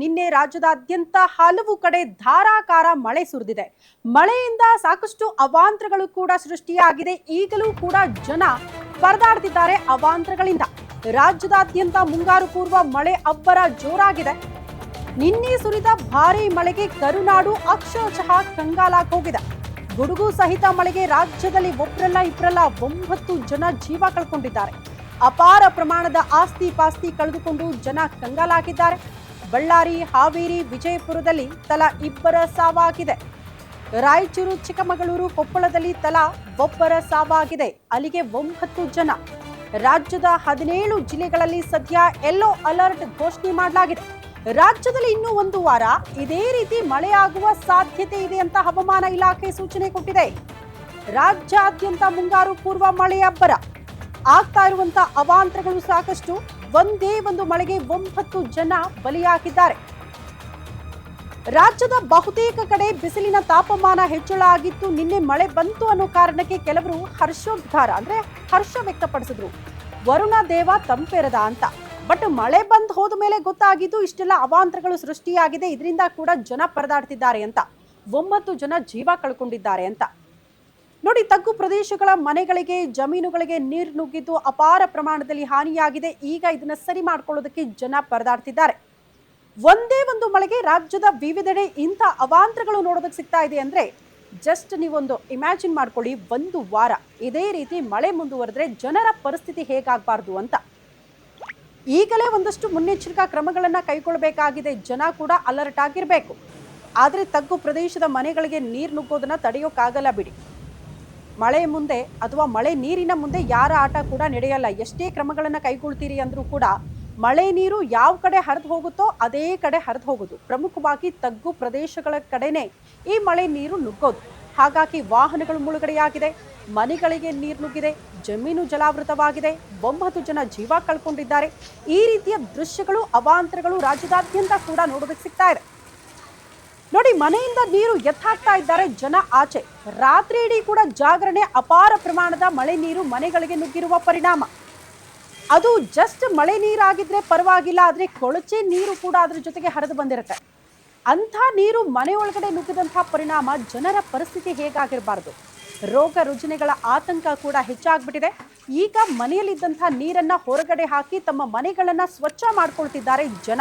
ನಿನ್ನೆ ರಾಜ್ಯದಾದ್ಯಂತ ಹಲವು ಕಡೆ ಧಾರಾಕಾರ ಮಳೆ ಸುರಿದಿದೆ. ಮಳೆಯಿಂದ ಸಾಕಷ್ಟು ಅವಾಂತರಗಳು ಕೂಡ ಸೃಷ್ಟಿಯಾಗಿದೆ. ಈಗಲೂ ಕೂಡ ಜನ ಪರದಾಡ್ತಿದ್ದಾರೆ ಅವಾಂತರಗಳಿಂದ. ರಾಜ್ಯದಾದ್ಯಂತ ಮುಂಗಾರು ಪೂರ್ವ ಮಳೆ ಅಬ್ಬರ ಜೋರಾಗಿದೆ. ನಿನ್ನೆ ಸುರಿದ ಭಾರೀ ಮಳೆಗೆ ಕರುನಾಡು ಅಕ್ಷರಶಃ ಕಂಗಾಲಾಗಿ ಹೋಗಿದೆ. ಗುಡುಗು ಸಹಿತ ಮಳೆಗೆ ರಾಜ್ಯದಲ್ಲಿ ಒಬ್ಬರಲ್ಲ ಇಬ್ಬರಲ್ಲ ಒಂಬತ್ತು ಜನ ಜೀವ ಕಳ್ಕೊಂಡಿದ್ದಾರೆ. ಅಪಾರ ಪ್ರಮಾಣದ ಆಸ್ತಿ ಪಾಸ್ತಿ ಕಳೆದುಕೊಂಡು ಜನ ಕಂಗಾಲಾಗಿದ್ದಾರೆ. ಬಳ್ಳಾರಿ, ಹಾವೇರಿ, ವಿಜಯಪುರದಲ್ಲಿ ತಲಾ ಇಬ್ಬರ ಸಾವಾಗಿದೆ. ರಾಯಚೂರು, ಚಿಕ್ಕಮಗಳೂರು ಕೊಪ್ಪಳದಲ್ಲಿ ತಲಾ ಒಬ್ಬರ ಸಾವಾಗಿದೆ. ಅಲ್ಲಿಗೆ ಒಂಬತ್ತು ಜನ. ರಾಜ್ಯದ ಹದಿನೇಳು ಜಿಲ್ಲೆಗಳಲ್ಲಿ ಸದ್ಯ ಯೆಲ್ಲೋ ಅಲರ್ಟ್ ಘೋಷಣೆ ಮಾಡಲಾಗಿದೆ. ರಾಜ್ಯದಲ್ಲಿ ಇನ್ನೂ ಒಂದು ವಾರ ಇದೇ ರೀತಿ ಮಳೆಯಾಗುವ ಸಾಧ್ಯತೆ ಇದೆ ಅಂತ ಹವಾಮಾನ ಇಲಾಖೆ ಸೂಚನೆ ಕೊಟ್ಟಿದೆ. ರಾಜ್ಯಾದ್ಯಂತ ಮುಂಗಾರು ಪೂರ್ವ ಮಳೆ ಅಬ್ಬರ ಆಗ್ತಾ ಇರುವಂತ ಅವಾಂತರಗಳು ಸಾಕಷ್ಟು. ಒಂದೇ ಒಂದು ಮಳೆಗೆ ಒಂಬತ್ತು ಜನ ಬಲಿಯಾಗಿದ್ದಾರೆ. ರಾಜ್ಯದ ಬಹುತೇಕ ಕಡೆ ಬಿಸಿಲಿನ ತಾಪಮಾನ ಹೆಚ್ಚಳ ಆಗಿತ್ತು. ನಿನ್ನೆ ಮಳೆ ಬಂತು ಅನ್ನೋ ಕಾರಣಕ್ಕೆ ಕೆಲವರು ಹರ್ಷೋದ್ಗಾರ ಅಂದ್ರೆ ಹರ್ಷ ವ್ಯಕ್ತಪಡಿಸಿದ್ರು. ವರುಣ ದೇವ ತಂಪೆರದ ಅಂತ. ಬಟ್ ಮಳೆ ಬಂದು ಹೋದ ಮೇಲೆ ಗೊತ್ತಾಗಿದ್ದು ಇಷ್ಟೆಲ್ಲ ಅವಾಂತರಗಳು ಸೃಷ್ಟಿಯಾಗಿದೆ. ಇದರಿಂದ ಕೂಡ ಜನ ಪರದಾಡ್ತಿದ್ದಾರೆ ಅಂತ. ಒಂಬತ್ತು ಜನ ಜೀವ ಕಳ್ಕೊಂಡಿದ್ದಾರೆ ಅಂತ. ನೋಡಿ, ತಗ್ಗು ಪ್ರದೇಶಗಳ ಮನೆಗಳಿಗೆ, ಜಮೀನುಗಳಿಗೆ ನೀರು ನುಗ್ಗಿದ್ದು ಅಪಾರ ಪ್ರಮಾಣದಲ್ಲಿ ಹಾನಿಯಾಗಿದೆ. ಈಗ ಇದನ್ನ ಸರಿ ಮಾಡ್ಕೊಳ್ಳೋದಕ್ಕೆ ಜನ ಪರದಾಡ್ತಿದ್ದಾರೆ. ಒಂದೇ ಒಂದು ಮಳೆಗೆ ರಾಜ್ಯದ ವಿವಿಧೆಡೆ ಇಂಥ ಅವಾಂತರಗಳು ನೋಡೋದಕ್ಕೆ ಸಿಗ್ತಾ ಇದೆ ಅಂದ್ರೆ ಜಸ್ಟ್ ನೀವೊಂದು ಇಮ್ಯಾಜಿನ್ ಮಾಡ್ಕೊಳ್ಳಿ, ಒಂದು ವಾರ. ಇದೇ ರೀತಿ ಮಳೆ ಮುಂದುವರೆದ್ರೆ ಜನರ ಪರಿಸ್ಥಿತಿ ಹೇಗಾಗಬಾರ್ದು ಅಂತ. ಈಗಲೇ ಒಂದಷ್ಟು ಮುನ್ನೆಚ್ಚರಿಕಾ ಕ್ರಮಗಳನ್ನು ಕೈಗೊಳ್ಳಬೇಕಾಗಿದೆ. ಜನ ಕೂಡ ಅಲರ್ಟ್ ಆಗಿರಬೇಕು. ಆದರೆ ತಗ್ಗು ಪ್ರದೇಶದ ಮನೆಗಳಿಗೆ ನೀರು ನುಗ್ಗೋದನ್ನ ತಡೆಯೋಕ್ಕಾಗಲ್ಲ ಬಿಡಿ. ಮಳೆ ಮುಂದೆ ಅಥವಾ ಮಳೆ ನೀರಿನ ಮುಂದೆ ಯಾರ ಆಟ ಕೂಡ ನಡೆಯಲ್ಲ. ಎಷ್ಟೇ ಕ್ರಮಗಳನ್ನು ಕೈಗೊಳ್ತೀರಿ ಅಂದ್ರೂ ಕೂಡ ಮಳೆ ನೀರು ಯಾವ ಕಡೆ ಹರಿದು ಹೋಗುತ್ತೋ ಅದೇ ಕಡೆ ಹರಿದು ಹೋಗೋದು. ಪ್ರಮುಖವಾಗಿ ತಗ್ಗು ಪ್ರದೇಶಗಳ ಕಡೆನೇ ಈ ಮಳೆ ನೀರು ನುಗ್ಗೋದು. ಹಾಗಾಗಿ ವಾಹನಗಳು ಮುಳುಗಡೆಯಾಗಿದೆ, ಮನೆಗಳಿಗೆ ನೀರು ನುಗ್ಗಿದೆ, ಜಮೀನು ಜಲಾವೃತವಾಗಿದೆ, ಒಂಬತ್ತು ಜನ ಜೀವ ಕಳ್ಕೊಂಡಿದ್ದಾರೆ. ಈ ರೀತಿಯ ದೃಶ್ಯಗಳು, ಅವಾಂತರಗಳು ರಾಜ್ಯದಾದ್ಯಂತ ಕೂಡ ನೋಡೋದಕ್ಕೆ ಸಿಗ್ತಾ ಇದೆ. ನೋಡಿ, ಮನೆಯಿಂದ ನೀರು ಎತ್ತಾಕ್ತಾ ಇದ್ದಾರೆ ಜನ ಆಚೆ. ರಾತ್ರಿ ಇಡೀ ಕೂಡ ಜಾಗರಣೆ ಅಪಾರ ಪ್ರಮಾಣದ ಮಳೆ ನೀರು ಮನೆಗಳಿಗೆ ನುಗ್ಗಿರುವ ಪರಿಣಾಮ. ಅದು ಜಸ್ಟ್ ಮಳೆ ನೀರಾಗಿದ್ರೆ ಪರವಾಗಿಲ್ಲ, ಆದ್ರೆ ಕೊಳಚೆ ನೀರು ಕೂಡ ಅದ್ರ ಜೊತೆಗೆ ಹರಿದು ಬಂದಿರುತ್ತೆ. ಅಂಥ ನೀರು ಮನೆಯೊಳಗಡೆ ನುಗ್ಗಿದಂಥ ಪರಿಣಾಮ ಜನರ ಪರಿಸ್ಥಿತಿ ಹೇಗಾಗಿರಬಾರ್ದು? ರೋಗ ರುಜಿನಗಳ ಆತಂಕ ಕೂಡ ಹೆಚ್ಚಾಗ್ಬಿಟ್ಟಿದೆ. ಈಗ ಮನೆಯಲ್ಲಿದ್ದಂಥ ನೀರನ್ನು ಹೊರಗಡೆ ಹಾಕಿ ತಮ್ಮ ಮನೆಗಳನ್ನು ಸ್ವಚ್ಛ ಮಾಡ್ಕೊಳ್ತಿದ್ದಾರೆ ಜನ.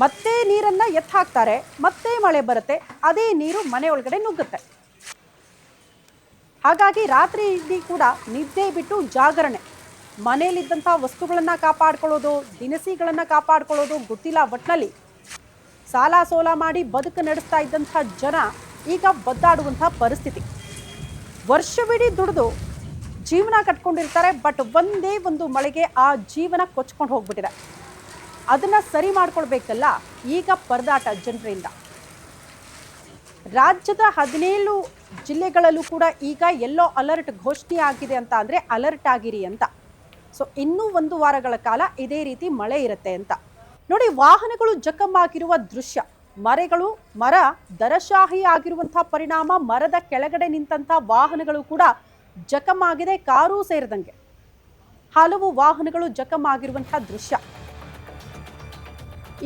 ಮತ್ತೆ ನೀರನ್ನು ಎತ್ತ ಹಾಕ್ತಾರೆ ಮತ್ತೆ ಮಳೆ ಬರುತ್ತೆ, ಅದೇ ನೀರು ಮನೆ ಒಳಗಡೆ ನುಗ್ಗುತ್ತೆ. ಹಾಗಾಗಿ ರಾತ್ರಿ ಇಲ್ಲಿ ಕೂಡ ನಿದ್ದೆ ಬಿಟ್ಟು ಜಾಗರಣೆ. ಮನೆಯಲ್ಲಿದ್ದಂಥ ವಸ್ತುಗಳನ್ನು ಕಾಪಾಡ್ಕೊಳ್ಳೋದು, ದಿನಸಿಗಳನ್ನು ಕಾಪಾಡ್ಕೊಳ್ಳೋದು ಗೊತ್ತಿಲ್ಲ ಒಟ್ಟಿನಲ್ಲಿ ಸಾಲ ಸೋಲ ಮಾಡಿ ಬದುಕು ನಡೆಸ್ತಾ ಇದ್ದಂಥ ಜನ ಈಗ ಬದ್ದಾಡುವಂಥ ಪರಿಸ್ಥಿತಿ. ವರ್ಷವಿಡೀ ದುಡಿದು ಜೀವನ ಕಟ್ಕೊಂಡಿರ್ತಾರೆ, ಬಟ್ ಒಂದೇ ಒಂದು ಮಳೆಗೆ ಆ ಜೀವನ ಕೊಚ್ಕೊಂಡು ಹೋಗ್ಬಿಟ್ಟಿದೆ. ಅದನ್ನ ಸರಿ ಮಾಡ್ಕೊಳ್ಬೇಕಲ್ಲ ಈಗ ಪರದಾಟ ಜನರಿಂದ. ರಾಜ್ಯದ ಹದಿನೇಳು ಜಿಲ್ಲೆಗಳಲ್ಲೂ ಕೂಡ ಈಗ ಎಲ್ಲೋ ಅಲರ್ಟ್ ಘೋಷಣೆ ಆಗಿದೆ ಅಂತ ಅಂದರೆ ಅಲರ್ಟ್ ಆಗಿರಿ ಅಂತ. ಸೊ ಇನ್ನೂ ಒಂದು ವಾರಗಳ ಕಾಲ ಇದೇ ರೀತಿ ಮಳೆ ಇರುತ್ತೆ ಅಂತ. ನೋಡಿ, ವಾಹನಗಳು ಜಖಮ್ಮಾಗಿರುವ ದೃಶ್ಯ. ಮರೆಗಳು, ಮರ, ದರಶಾಹಿ ಆಗಿರುವಂತಹ ಪರಿಣಾಮ, ಮರದ ಕೆಳಗಡೆ ನಿಂತಹ ವಾಹನಗಳು ಕೂಡ ಜಖಮ್ಮಾಗಿದೆ ಕಾರು ಸೇರಿದಂಗೆ. ಹಲವು ವಾಹನಗಳು ಜಖಮ್ ಆಗಿರುವಂತಹ ದೃಶ್ಯ.